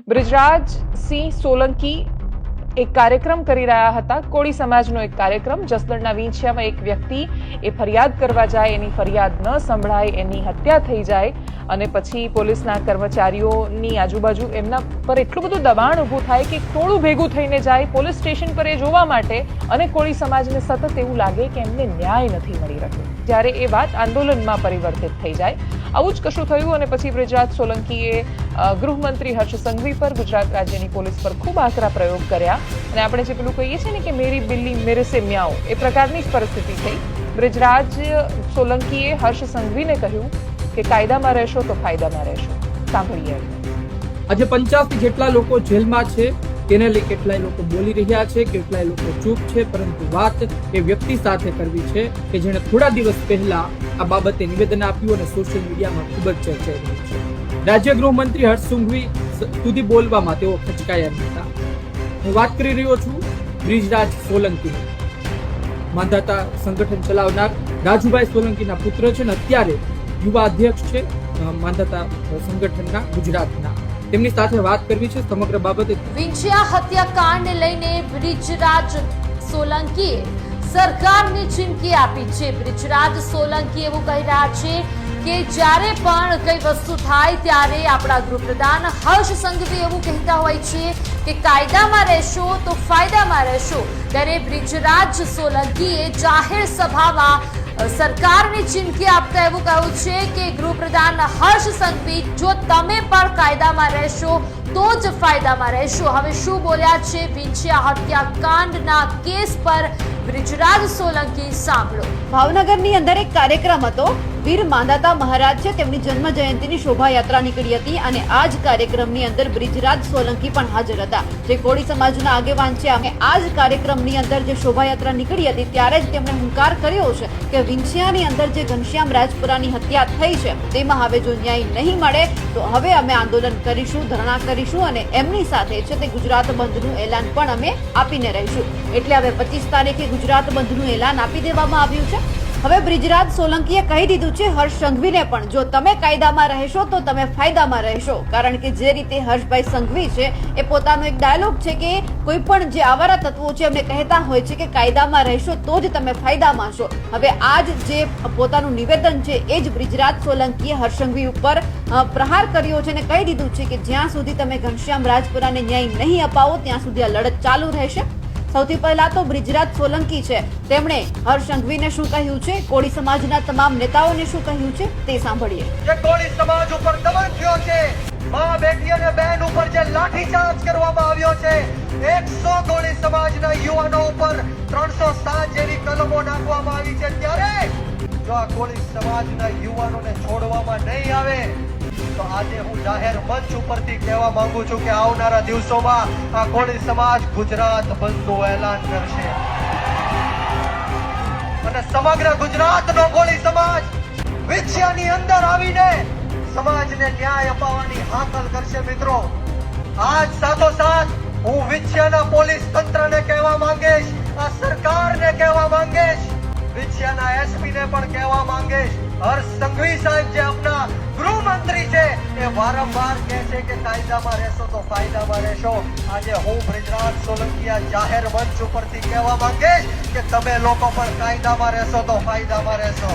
બ્રિજરાજ સિંહ સોલંકી એક કાર્યક્રમ કરી રહ્યા હતા. કોળી સમાજનો એક કાર્યક્રમ. જસદણના વીંછિયામાં એક વ્યક્તિ એ ફરિયાદ કરવા જાય, એની ફરિયાદ ન સંભળાય, એની હત્યા થઈ જાય અને પછી પોલીસના કર્મચારીઓની આજુબાજુ એમના પર એટલું બધું દબાણ ઊભું થાય કે ટોળું ભેગું થઈને જાય પોલીસ સ્ટેશન પર એ જોવા માટે અને કોળી સમાજને સતત એવું લાગે કે એમને ન્યાય નથી મળી રહ્યો. ત્યારે એ વાત આંદોલનમાં પરિવર્તિત થઈ જાય આવું જ કશું થયું અને પછી બ્રિજરાજ સોલંકીએ ગૃહમંત્રી હર્ષ સંઘવી પર ગુજરાત રાજ્યની પોલીસ પર ખૂબ આકરા પ્રયોગ કર્યા. અને આપણે જે પેલું કહીએ છીએ ને કે મેરી બિલ્લી મેરે સે મ્યાઉ, એ પ્રકારની જ પરિસ્થિતિ થઈ. બ્રિજરાજ સોલંકીએ હર્ષ સંઘવીને કહ્યું કે કાયદામાં રહેશો તો ફાયદામાં રહેશો. સાંભળીએ. આજે પંચાસથી જેટલા લોકો જેલમાં છે તેને લઈ કેટલાય લોકો બોલી રહ્યા છે, કેટલાય લોકો ચૂપ છે, પરંતુ વાત એ વ્યક્તિ સાથે કરવી છે કે જેણે થોડા દિવસ પહેલા આ બાબતે નિવેદન આપ્યું અને સોશિયલ મીડિયામાં ખૂબ જ ચર્ચાઈ રહી છે. રાજ્ય ગૃહમંત્રી હર્ષ સંઘવી સુધી બોલવામાં તેઓ ખચકાયા હતા હું વાત કરી રહ્યો છું બ્રિજરાજ સોલંકી માંધાતા સંગઠન ચલાવનાર રાજુભાઈ સોલંકીના પુત્ર છે ને અત્યારે યુવા અધ્યક્ષ છે માંધાતા સંગઠનના ગુજરાતના. તેમની સાથે વાત કરવી છે સમગ્ર બાબતે. વિંછિયા હત્યાકાંડને લઈને બ્રિજરાજ સોલંકીએ સરકારને ચીમકી આપી છે. બ્રિજરાજ સોલંકી એવું કહી રહ્યા છે કે જ્યારે પણ કઈ વસ્તુ થાય ત્યારે આપણા ગૃહપ્રધાન હર્ષ સંઘવી એવું કહેતા હોય છે કે કાયદામાં રહેશો તો ફાયદામાં રહેશો. ત્યારે બ્રિજરાજ સોલંકીએ જાહેર સભામાં સરકારને ચીમકી આપતા એવું કહ્યું છે કે ગૃહપ્રધાન હર્ષ સંઘવી, જો તમે પણ કાયદામાં રહેશો તો જ ફાયદામાં રહેશો. હવે શું બોલ્યા છે વિંછિયા હત્યાકાંડના કેસ પર બ્રિજરાજ સોલંકી સાંભળો. ભાવનગરની અંદર એક કાર્યક્રમ હતો. વીર માંદાતા મહારાજ છે, તેમની જન્મ જયંતિની શોભાયાત્રા નીકળી હતી અને આ જ કાર્યક્રમની અંદર બ્રિજરાજ સોલંકી પણ હાજર હતા. જે કોળી સમાજના આગેવાન છે, અને આ જ કાર્યક્રમની અંદર જે શોભાયાત્રા નીકળી હતી, ત્યારે જ તેમણે હુંકાર કર્યો છે કે વિંછિયાની અંદર જે ઘનશ્યામ રાજપુરાની હત્યા થઈ છે, તેમાં હવે જો ન્યાય નહીં મળે, તો હવે અમે આંદોલન કરીશું, ધરણા કરીશું. અને એમની સાથે છે તે ગુજરાત બંધનું એલાન પણ અમે આપીને રહીશું. એટલે હવે પચીસ તારીખે ગુજરાત બંધનું એલાન આપી દેવામાં આવ્યું છે. હવે બ્રિજરાજ સોલંકીએ કહી દીધું છે હર્ષ સંઘવીને પણ. જો તમે કાયદામાં રહેશો તો તમે ફાયદામાં રહેશો. કારણ કે જે રીતે હર્ષભાઈ સંઘવી છે, એ પોતાનો એક ડાયલોગ છે કે કોઈ પણ જે આવારા તત્વો છે, એમને કહેતા હોય છે કે કાયદામાં રહેશો તો જ તમે ફાયદામાં છો. હવે આજ જે પોતાનું નિવેદન છે, એ જ બ્રિજરાજ સોલંકીએ હર્ષ સંઘવી ઉપર પ્રહાર કર્યો છે અને કહી દીધું છે કે જ્યાં સુધી તમે ઘનશ્યામ રાજપુરાને ન્યાય નહીં અપાવો, ત્યાં સુધી આ લડત ચાલુ રહેશે. સૌથી પહેલા તો બ્રિજરાજ સોલંકી છે. તેમણે હર્ષ સંઘવીને શું કહ્યું છે? કોળી સમાજના તમામ નેતાઓને શું કહ્યું છે? તે સાંભળીએ. જે કોળી સમાજ ઉપર દમન થયો છે, માં બેટી અને બહેન ઉપર જે લાઠીચાર્જ કરવામાં આવ્યો છે, એકસો કોળી સમાજના યુવાનો ઉપર ત્રણસો સાત જેવી કલમો નાખવામાં આવી છે. ત્યારે જો આ કોળી સમાજના યુવાનોને છોડવામાં નહીં આવે તો આજે હું જાહેર મંચ ઉપરથી કહેવા માંગુ છું કે આવનારા દિવસોમાં આ કોળી સમાજ ગુજરાત બંધનું એલાન કરશે. અને સમગ્ર ગુજરાતનો કોળી સમાજ વિછિયાની અંદર આવીને સમાજને ન્યાય અપાવવાની હાકલ કરશે મિત્રો. આજ સાથોસાથ હું વિછિયાના પોલીસ તંત્રને કહેવા માંગીશ, આ સરકારને કહેવા માંગીશ, વિછિયાના એસપી ને પણ કહેવા માંગીશ. હર્ષ સંઘવી સાહેબ જે આપણા વારંવાર કહે છે કે કાયદામાં રહેશો તો ફાયદામાં રહેશો. આજે હું બ્રિજરાજ સોલંકીયા જાહેર મંચ ઉપરથી કહેવા માંગીશ કે તમે લોકો પણ કાયદામાં રહેશો તો ફાયદામાં રહેશો.